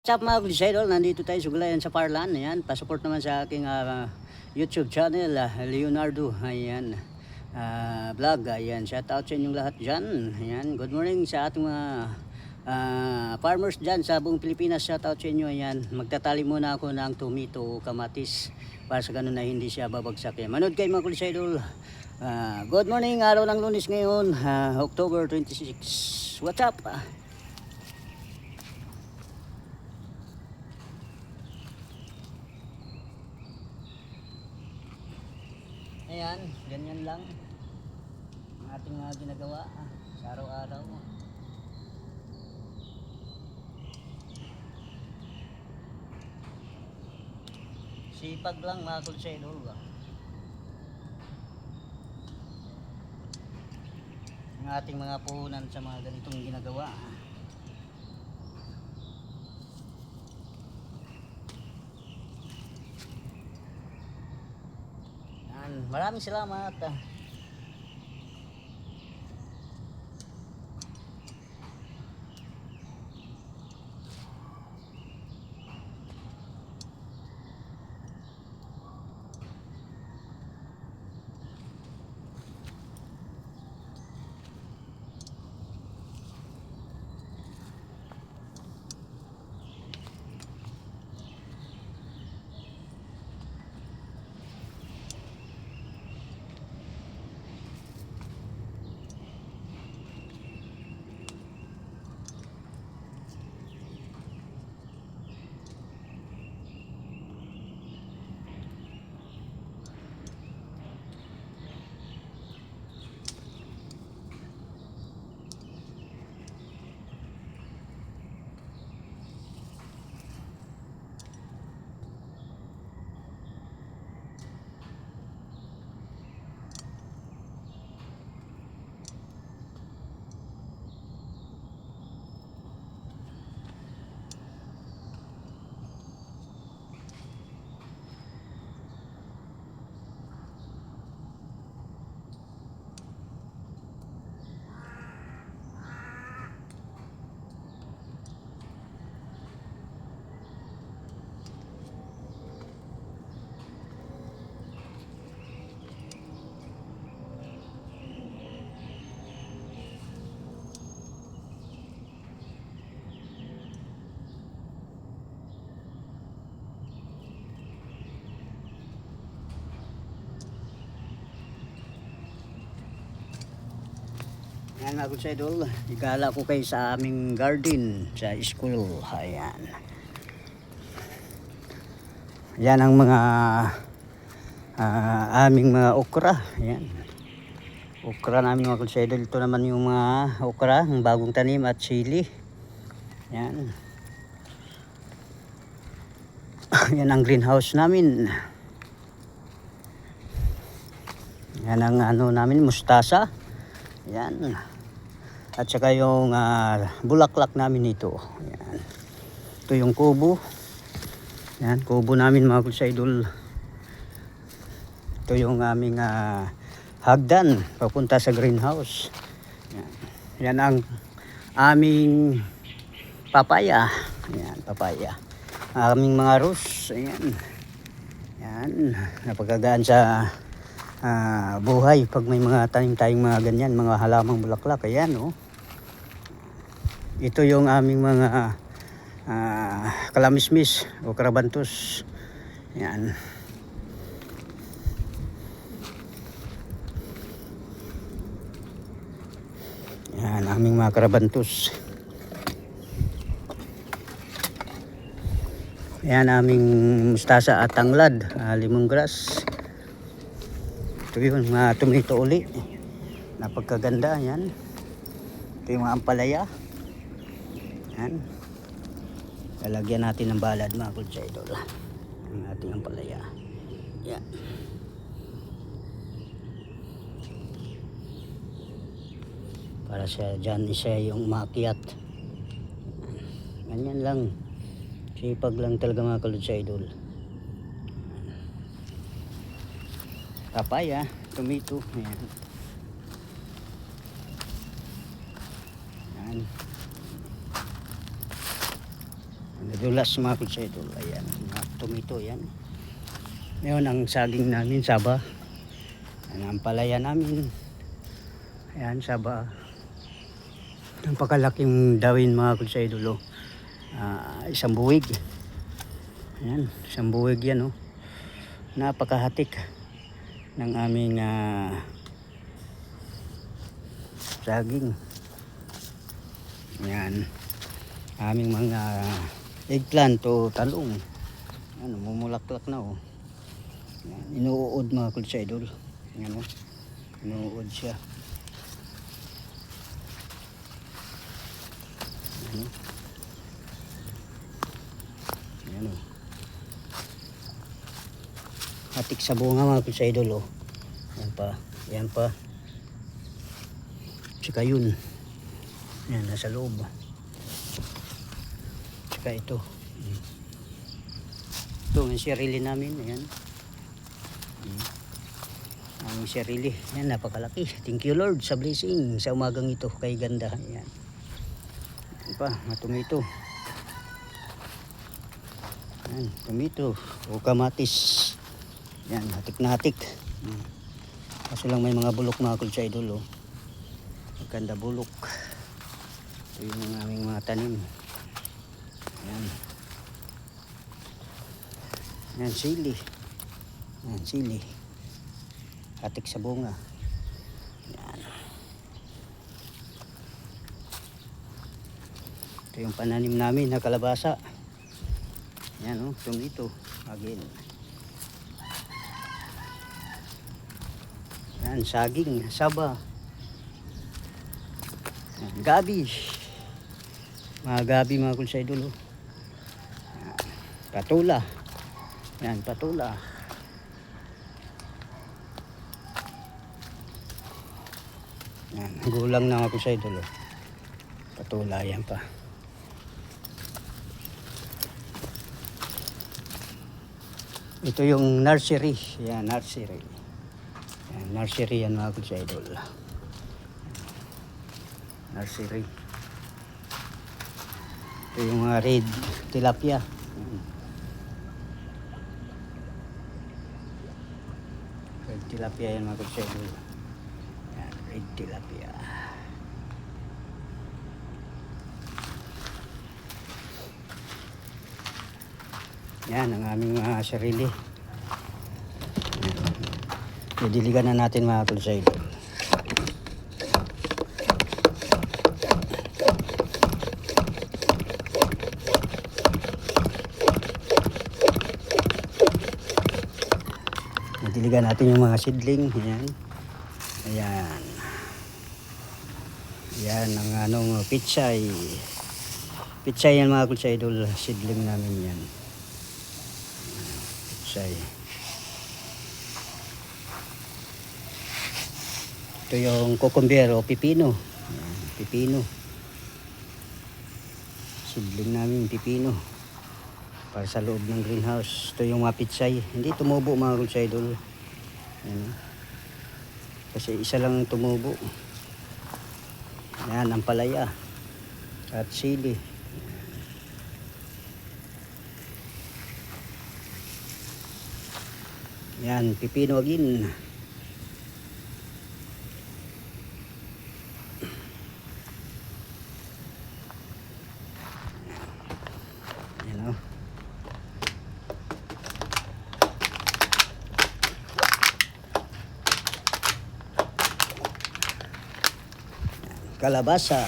What's up mga idol? Nandito tayo sa Gulayan sa Parlan. Ayan, pasupport naman sa aking ah, YouTube channel, ah, Leonardo. Ayan, ah, vlog. Ayan, shout out sa inyong lahat dyan. Ayan, good morning sa ating mga ah, farmers dyan sa buong Pilipinas. Shout out sa inyo. Ayan, magtatali muna ako ng tomato kamatis para sa ganun na hindi siya babagsak. Ayan, manood kayo mga idol. Ah, good morning, araw ng lunes ngayon, ah, October 26. What's up? Ayan, ganyan lang ang ating mga ginagawa ah, sa araw-araw. Sipag lang mga kulsedol. Ang ating mga puhunan sa mga ganitong ginagawa. Yan, maraming salamat. Yan mga kulsedol, igala ko kayo sa aming garden sa school. Ayan. Yan ang mga ah, aming mga okra. Ayan. Okra namin mga kulsedol. Ito naman yung mga okra, ang bagong tanim at chili. Yan. Yan ang greenhouse namin. Yan ang ano namin, mustasa. Yan. At saka yung ah, bulaklak namin ito. Yan. Ito yung kubo. Yan, kubo namin mga kulsaidol. Ito yung aming ah, hagdan papunta sa greenhouse. Yan. Yan ang aming papaya. Yan, papaya. Aming mga rose. Ayan. Yan. Napagagaan sa ah, buhay pag may mga tanim tayong mga ganyan, mga halamang bulaklak. Ayan, oh. Ito yung aming mga ah, kalamismis o karabantos. Yan. Yan, aming mga karabantos. Yan, aming mustasa at tanglad, ah, lemongrass. Ito yun, mga tomato uli. Napagkaganda, yan. Ito yung mga ampalaya. Yan. Lalagyan natin ng balad mga kulsa idol. Ang ating ampalaya. Yan. Para siya dyan siya yung maakyat. Ganyan lang. Sipag lang talaga mga kulsa idol. Papaya, tomato, yan. Yan. Ang Nadulas mga kutsa idol. Ayan, mga tomato yan. Ngayon ang saging namin, saba. Ayan, ang palaya namin. Ayan, saba. Napakalaking dawin mga kutsa idol. Oh. Ah, isang buwig. Ayan, isang buwig yan. Oh. Napakahatik ng aming ah, saging. Ayan. Aming mga eggplant o talong. Ano, mumulaklak na oh. Ayan. Inuud mga kulsa idol. Ayan oh. Inuud siya. Ayan oh. Ayan oh. Hatik sa bunga mga kulsa idol oh. Ayan pa. Ayan pa. Tsaka yun. Ayan, nasa loob. Tsaka ito. Ito, ang sirili namin. Ayan. Mm. Ang sirili. Ayan, napakalaki. Thank you Lord sa blessing sa umagang ito kay ganda. Ayan. Ayan pa, mga tomato. Ayan, tomato. O kamatis. Ayan, hatik na hatik. Kaso lang may mga bulok mga kulsa idol. Oh. Maganda bulok. Ito yung aming mga tanim. Ayan. Ayan, sili. Ayan, sili. Hatik sa bunga. Ayan. Ito yung pananim namin na kalabasa. Ayan, oh, tomato. Again. Ayan, saging, saba. Ayan, gabi. Mga gabi mga kulsa idol. oh. Ayan, Patula. Yan, patula. Yan, gulang na ako sa idol. oh. Patula, yan pa. Ito yung nursery. Yan, nursery. Nursery yan mga sa idol. Nursery. Ito yung mga red tilapia. Red tilapia yan mga kutsero. Yan, red tilapia. Yan ang aming mga sarili. Didiligan na natin mga kutsero. Didiligan natin yung mga seedling. Ayan. Ayan. Ayan ang anong pitsay. Pitsay yan mga kulsa idol. Seedling namin yan. Pitsay. Ito yung cucumber pipino. Ayan, pipino. Seedling namin pipino. Para sa loob ng greenhouse. Ito yung mga pitsay. Hindi tumubo mga kulsa idol. Ayan. Kasi isa lang tumubo. Ayan, ang palaya. At sili. Yan, pipino again. Yan o. Kalabasa.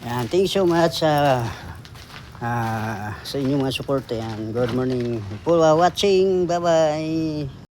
Yan, thank you so much sa ah, sa inyong mga support. Yan. Good morning for watching. Bye-bye.